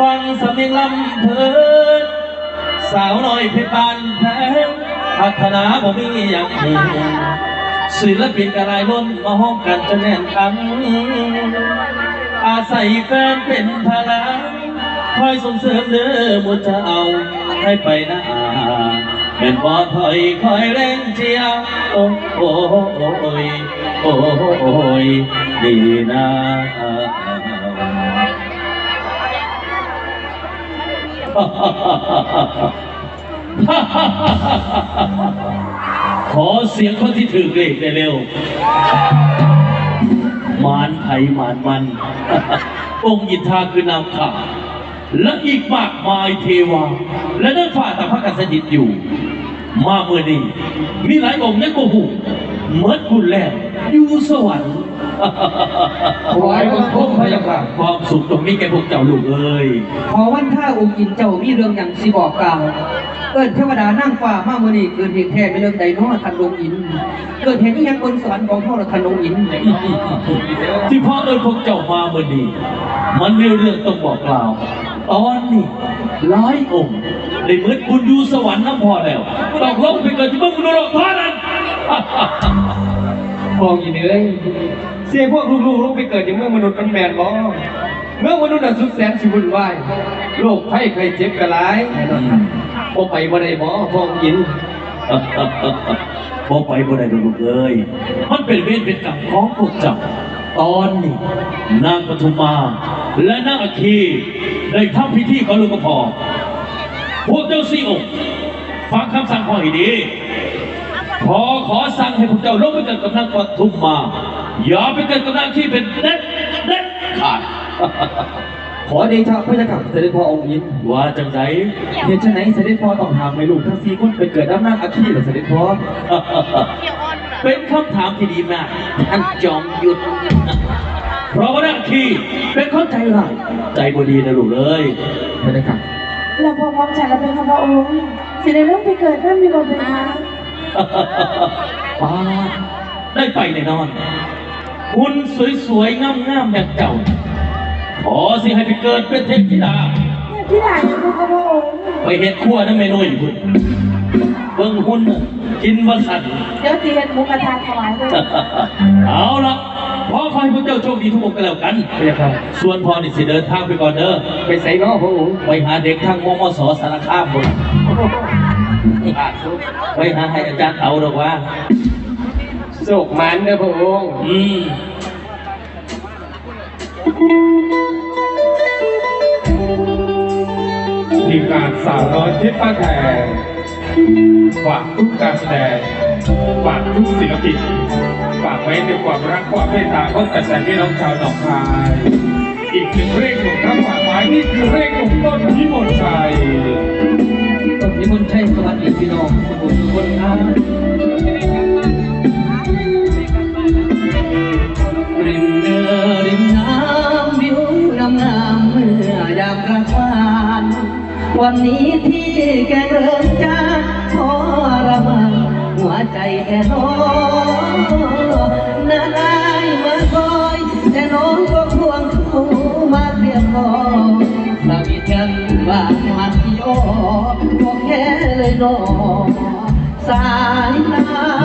ฟังสำเนียงลำเพลินสาวน้อยเพชรบานแพงพัฒนาบ่มีอย่างนี้ศิลปินกระไรล้นมาห้องกันจนแน่นคันอาศัยแฟนเป็นพลังคอยส่งเสริมเด้อมุจะเอาให้ไปหน้าเป็นบอถอยคอยแรงเชียร์โอ้โอ้โอ้ยโอ้ยดีนะ ขอเสียงคนที่ถือเลขได้เร็ว มารไผ่มารมัน องค์ยินทาคือนามข่าและอีกมากมายเทวา และนั่นฝ่าต่พระกษัตริย์อยู่ มาเมื่อนี้มีหลายองค์ยังโกหูเมือนคุณแลอยู่สวรรค์ถวายบังคมพ ระเจ้าค่ะความสุขตรงนี้แกพวกเจ้าลูกเอ้ยขอวันท่าองค์อินเจ้ามีเรื่องอย่างสิบอกกล่าวเกิดเทวดานั่งฟ้ามาเมื่อนี้เกิดเหตุแท้เป็นเรื่องใดเน้อทันองค์อิน เกิดเหตุที่ยังบนสวรรค์ของพ่อเราทันองค์อิน ที่พ่อเอิญพวกเจ้ามาเมื่อนี้มันมีเรื่องต้องบอกกล่าวตอนนี้หลายองค์ได้เหมือนคุณอยู่สวรรค์น้ำพอแล้วตกลงไปเกิดที่เมืองมนุษย์เท่านั้นมองอีเนื้อย เสียพวกลูกๆลงไปเกิดในเมืองมนุษย์มันแมนบ่เมื่อมนุษย์น่ะสุดแสนสิวุ่นวายโรคภัยไข้เจ็บกระหลายบ่ไปบ่ได้บ่พองอินพอไปบ่ได้ดลูกเอ้ยมันเป็นเวรเป็นกรรมของพวกเจ้าตอนนี้นางปทุมมาและนางอัคคีได้ทำพิธีขอหลวงพ่อพวกเจ้าสี่องค์ฟังคำสั่งพ่อให้ดีพอขอสั่งให้พวกเจ้าลงไปเกิดกับนางปทุมมา อย่าไปเกิดกับนางที่เป็นเด็ดเด็ดขาดขอเดชะพระเจ้าค่ะเสด็จพ่อองค์อินว่าจังไดเหตุไฉนเสด็จพ่อต้องหามให้ลูกทั้งสี่คนไปเกิดน้ำนางอาคีเหรอเสด็จพ่อเป็นคำถามที่ดีมากท่านจอมหยุด เพราะว่านักขี่เป็นคนใจร้ายใจบดีนะลูกเอ้ยพระเจ้าค่ะเราพอพร้อมฉันแล้วเป็นข้าพระองค์สิได้เริ่มไปเกิดนั่นมีบทเป็นคะป้าดได้ไปแน่นอน คุณสวยๆงามๆอย่างเจ้าขอสิให้ไปเกิดเป็นเทพธิดาเนี่ยพี่ด่าอยู่เป็นข้าพระองค์ไปเห็ดขั้วนั่นไม่น้อยคุณเบิ่งหุ่นน่ะกินวัสันเดี๋ยวตีเป็นหมูกระทะถวายเลยเอาละขอขอให้พวกเจ้าโชคดีทุกคนกันแล้วกันพระเจ้าค่ะส่วนพอนี่สิเดินทางไปก่อนเด้อไปใส่เนาะพระองค์ไปหาเด็กทางมมสสารคามบนไปหาให้อาจารย์เอาหรอกว่า โศกมันเด้อพระองค์อืมทีมงานสาวน้อยเพชรบ้านแพงฝากทุกการแสดงฝากทุกศิลปินฝากไว้ในความรักความเมตตาของแต่แสนพี่น้องชาวหนองคาย อีกหนึ่งเพลงหนุ่มทั้งฝากไว้นี่คือเพลงหนุ่มต้นพิมลชัยต้นนิมนต์ชัยสวัสดีพี่น้องทุกคนทุกคนน ริมเรือริมน้ำวิวงามงามเมื่อยามกลางวันวันนี้ที่แกเริ่มจาทรมานหัวใจแค่น้องนาไดายมาคอยแต่น้องก็ควงเขามาเรียบร้อยสามีกันว่ามันโยก็แค่เลยน้องสายตา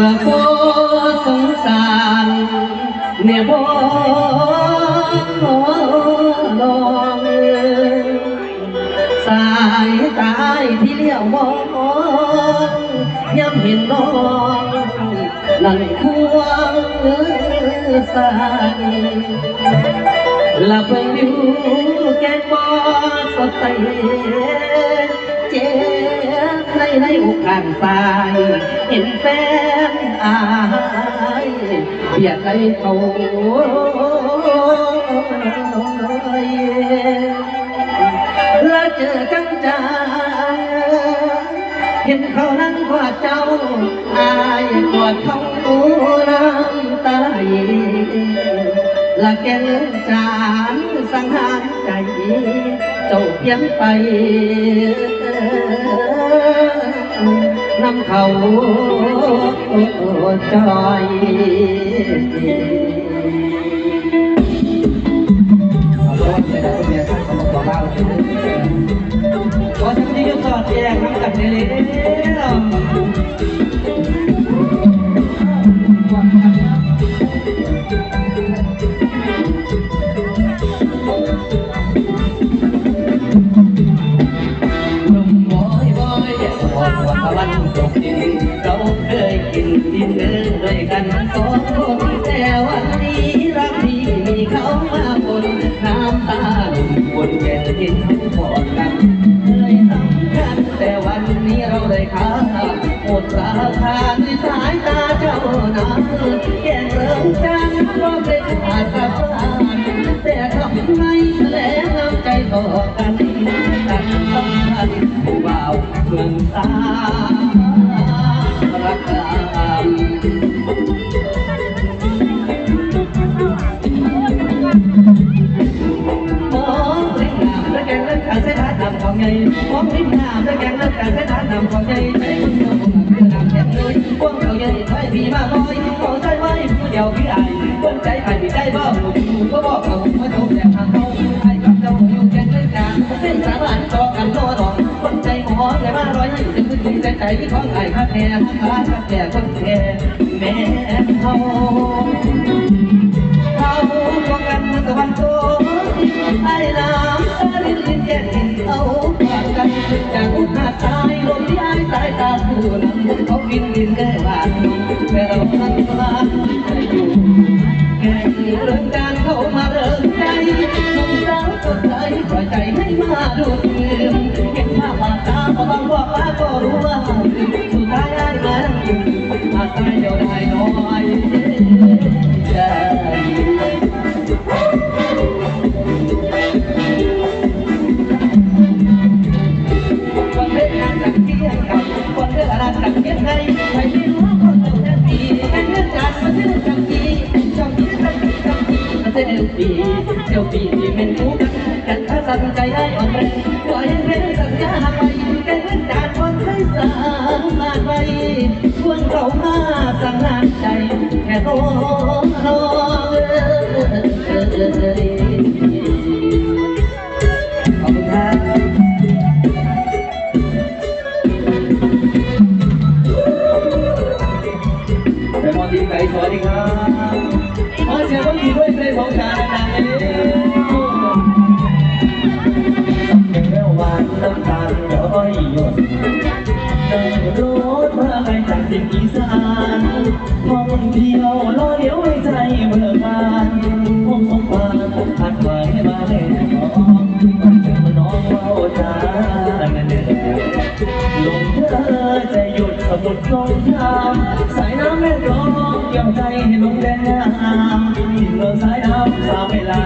ละก็สงสารเนี่ยบ่ลองสายตายที่เลี้ยวมองย้ำเห็นน้องนั่นควงสายละเพิ่งดูแกงบ่สดใสเจ็ บในในอกข้างซ้าย เห็นแฟนอายเบียดไปเขาแล้วเจอกันจาเห็นเขานั่งกอดเจ้า อายกอดเขาน้ำตาไหลละแกลือจานสังหารใจ เจ้าเพียงไปนำเขาใจอโทษนะครับคุณแม่ท่านขอขอเล่าเลยขอจำที่ยกสอดแยกน้ำกันเลย อกวันตะวันตกดินเราเคยกินดินเดินด้วยกันสองคนแต่วันนี้รักที่มีเขามาบนน้ำตาหนุ่มบนแก่นดินทั้งหมดกันเคยสำคัญแต่วันนี้เราได้ค่าหมดราคาด้วยสายตาเจ้านั้นแก่เริ่มจางก็เป็นขาสะพานแต่ทำไมแสลงน้ำใจต่อกันกันต้องคันผู้บ่าวเมืองตารักกันมองริมน้ำตะแกงเล่นการเส้นทางนำของใหญ่มองริมน้ำตะแกงเล่นการเส้นทางนำของใหญ่ ใจใจที่ของไอ้ข้าแก่ข้าข้าแก่คนแก่แม่เขาเขาบอกกันเมื่อตะวันตกไอ้น้ำตาลินลินแยกกินเอาฝากกันจากอุทาตายลมที่ไอ้สายตาผู้นั้นเขาบินบินได้บ้านแต่เรานั้นมาจะอยู่แก่เรื่องการเข้ามาเริ่มใจสงสารคนใจปล่อยใจให้มาดูดเงินเห็นภาพบาดตาพอต้องบอกว่า ก็รู้ว่าสุดท้ายไอ้มานั่งอยู่มาตายเดียวได้น้อยใจวันเลิกงานจากเที่ยงกับวันเลิกงานจากเที่ยงไงไม่ได้รู้ว่าคนจะดีแค่เรื่องการมาเที่ยวจากทีชอบที่จะที่ชอบที่มาเที่ยวปีเที่ยวปีที่เป็นคู่กันกันถ้าสั่งใจให้อ่อนแรงปล่อยให้เป็นสัญญาไป มารถไปชวนเรามาสั่งงานใจแค่รอรอย สานท่องเที่ยวรอเลี้ยวให้ใจเบิกบานพงสงบานพัดไหวมาเล่นน้องเจอน้องเฝ้าจานเด้อลงเธอจะหยุดสมุดลงยามสายน้ำแม่กลองเกี่ยวใจให้ลงแดงงามทิ้งเมืองสายน้ำสามเวลา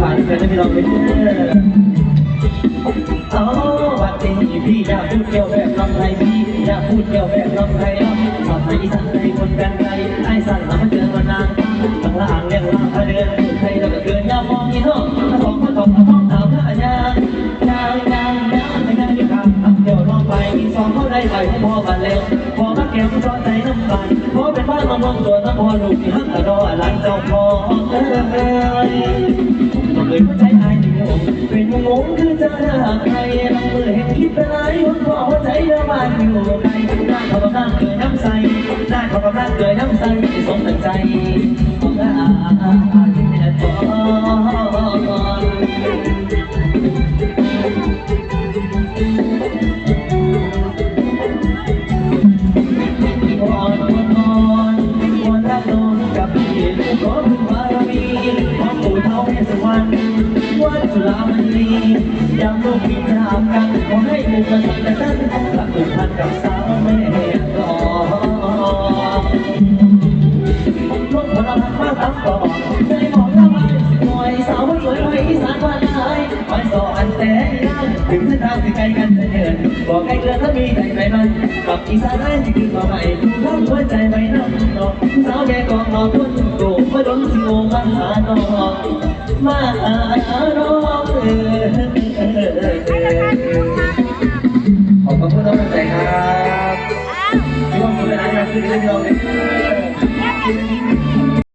ดูก่อนไม่ผ่านเลยนะพี่น้องเลยเอาบัดนี้พี่อยากพูดเกี่ยวแบบน้องไทยพี่อยากพูดเกี่ยวแบบน้องไทยเนาะสาวไทยอีสานไทยคนกันไทยไอ้สั่นหามาเจอมานานข้างละอ่างเรียกว่าพะเดือนไทยแล้วก็เกินยามมองอีโน่ถ้าสองมาตกมาต้องถามหน้ายางยางยางยางไม่ได้ดีครับเดี๋ยวลองไปอีสองเขาได้ไปพอบันเร็วพอมาแก้มร้อนใจน้ำบันพอเป็นบ้านมามองตัวน้ำพอลูกที่ฮักกระดอหลังเจ้าพอเอ้ย เลยเข้ใจอายเดียวเป็นงงคือจะหาใครลองมือเห็นคิดไปหลายวันพอหัวใจเรือบานอยู่ไกลหน้าเขากำลังเกิดน้ำใสหน้าเขากำลังเกิดน้ำใสสมตั้งใจของอา ขอให้หมู่กษัตริย์นั้นหลักผูกพันกับสาวแม่กอนลงพลังมาตั้งก่อนใจหมองละไม้สิหน่อยสาวสวยไว้อีสานบ้านนายไว้สออันแต่ยังถึงเส้นทางที่ไกลกันเถิดบอกให้เกิดถ้ามีใจใจมันกับอีสานได้ที่คือมาใหม่ทั้งหัวใจไว้น้ำนองสาวแก่กองนอนทุ่นโกมาดนสิโงมาหาน้องมาหาน้องเออ ครั